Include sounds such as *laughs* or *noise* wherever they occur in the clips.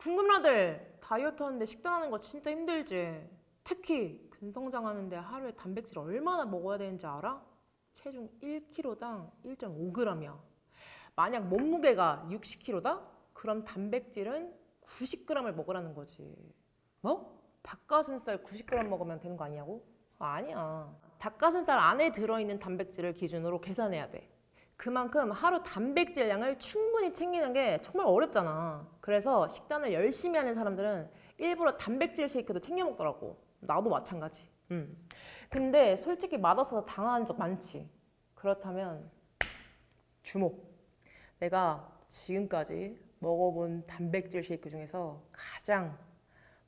궁금라들 다이어트 하는데 식단하는 거 진짜 힘들지. 특히 근성장하는데 하루에 단백질 얼마나 먹어야 되는지 알아? 체중 1kg당 1.5g이야. 만약 몸무게가 60kg다? 그럼 단백질은 90g을 먹으라는 거지. 뭐? 닭가슴살 90g 먹으면 되는 거 아니냐고? 아니야. 닭가슴살 안에 들어있는 단백질을 기준으로 계산해야 돼. 그만큼 하루 단백질량을 충분히 챙기는 게 정말 어렵잖아. 그래서 식단을 열심히 하는 사람들은 일부러 단백질 쉐이크도 챙겨 먹더라고. 나도 마찬가지. 음. 근데 솔직히 맛없어서 당한 적 많지. 그렇다면 주목. 내가 지금까지 먹어본 단백질 쉐이크 중에서 가장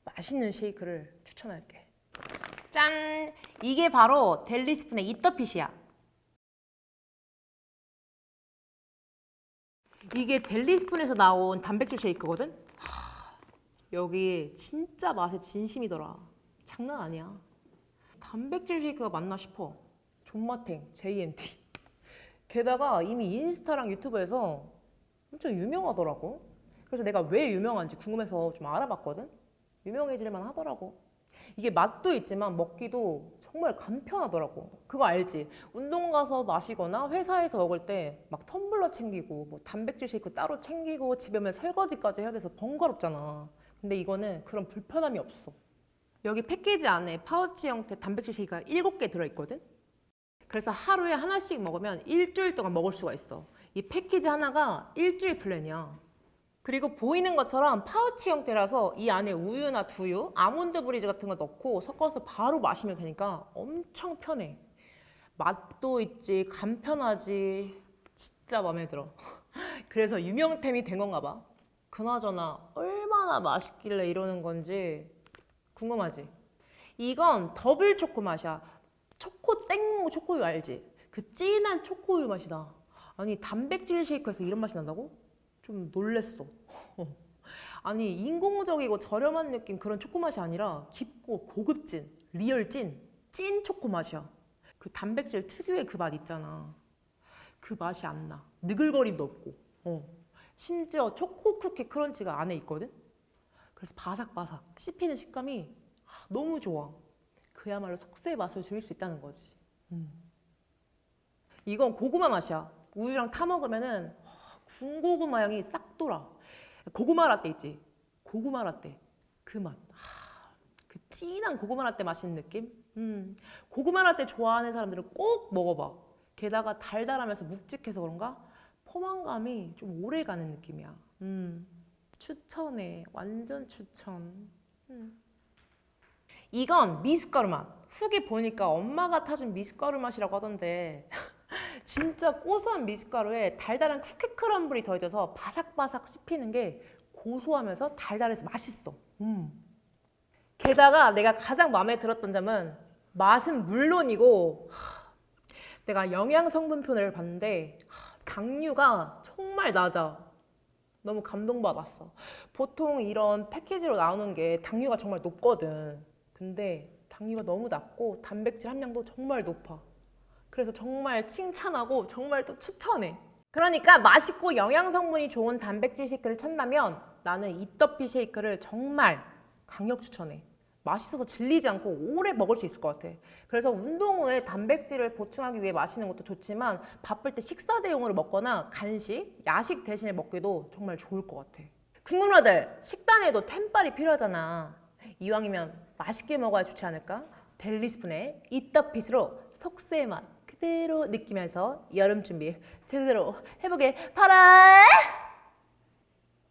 맛있는 쉐이크를 추천할게. 짠! 이게 바로 델리스푼의 이터핏이야. 이게 델리스푼에서 나온 단백질 쉐이크거든? 하, 여기 진짜 맛에 진심이더라. 장난 아니야. 단백질 쉐이크가 맞나 싶어. 존맛탱, JMT. 게다가 이미 인스타랑 유튜브에서 엄청 유명하더라고. 그래서 내가 왜 유명한지 궁금해서 좀 알아봤거든? 유명해질만 하더라고. 이게 맛도 있지만 먹기도 정말 간편하더라고. 그거 알지? 운동 가서 마시거나 회사에서 먹을 때 막 텀블러 챙기고 뭐 단백질 쉐이크 따로 챙기고 집에 오면 설거지까지 해야 돼서 번거롭잖아. 근데 이거는 그런 불편함이 없어. 여기 패키지 안에 파우치 형태 단백질 쉐이크가 7개 들어있거든? 그래서 하루에 하나씩 먹으면 일주일 동안 먹을 수가 있어. 이 패키지 하나가 일주일 플랜이야. 그리고 보이는 것처럼 파우치 형태라서 이 안에 우유나 두유, 아몬드 브리즈 같은 거 넣고 섞어서 바로 마시면 되니까 엄청 편해. 맛도 있지, 간편하지. 진짜 마음에 들어. *laughs* 그래서 유명템이 된 건가 봐. 그나저나 얼마나 맛있길래 이러는 건지 궁금하지? 이건 더블 초코 맛이야. 초코 땡 초코우유 알지? 그 진한 초코우유 맛이 나. 아니 단백질 쉐이크에서 이런 맛이 난다고? 좀 놀랬어. *laughs* 아니 인공적이고 저렴한 느낌 그런 초코 맛이 아니라 깊고 고급진, 리얼 찐, 찐 초코 맛이야. 그 단백질 특유의 그 맛 있잖아. 그 맛이 안 나. 느글거림도 없고. 어. 심지어 초코 쿠키 크런치가 안에 있거든. 그래서 바삭바삭 씹히는 식감이 아, 너무 좋아. 그야말로 속세의 맛을 즐길 수 있다는 거지. 음. 이건 고구마 맛이야. 우유랑 타 먹으면은 군고구마 향이 싹 돌아. 고구마 라떼 있지? 고구마 라떼. 그 맛. 하, 그 진한 고구마 라떼 마시는 느낌? 음. 고구마 라떼 좋아하는 사람들은 꼭 먹어봐. 게다가 달달하면서 묵직해서 그런가? 포만감이 좀 오래 가는 느낌이야. 음. 추천해. 완전 추천. 음. 이건 미숫가루 맛. 후기 보니까 엄마가 타준 미숫가루 맛이라고 하던데 *laughs* 진짜 고소한 미숫가루에 달달한 쿠키 크럼블이 더해져서 바삭바삭 씹히는 게 고소하면서 달달해서 맛있어. 음. 게다가 내가 가장 마음에 들었던 점은 맛은 물론이고 하, 내가 영양 성분표를 봤는데 하, 당류가 정말 낮아. 너무 감동받았어. 보통 이런 패키지로 나오는 게 당류가 정말 높거든. 근데 당류가 너무 낮고 단백질 함량도 정말 높아. 그래서 정말 칭찬하고 정말 또 추천해. 그러니까 맛있고 영양 성분이 좋은 단백질 쉐이크를 찾는다면 나는 이더피 쉐이크를 정말 강력 추천해. 맛있어서 질리지 않고 오래 먹을 수 있을 것 같아. 그래서 운동 후에 단백질을 보충하기 위해 마시는 것도 좋지만 바쁠 때 식사 대용으로 먹거나 간식, 야식 대신에 먹기도 정말 좋을 것 같아. 궁금하들 식단에도 템빨이 필요하잖아. 이왕이면 맛있게 먹어야 좋지 않을까? 델리스푼의 이더핏으로 속세의 맛 그대로 느끼면서 여름 준비 제대로 해보길 바라.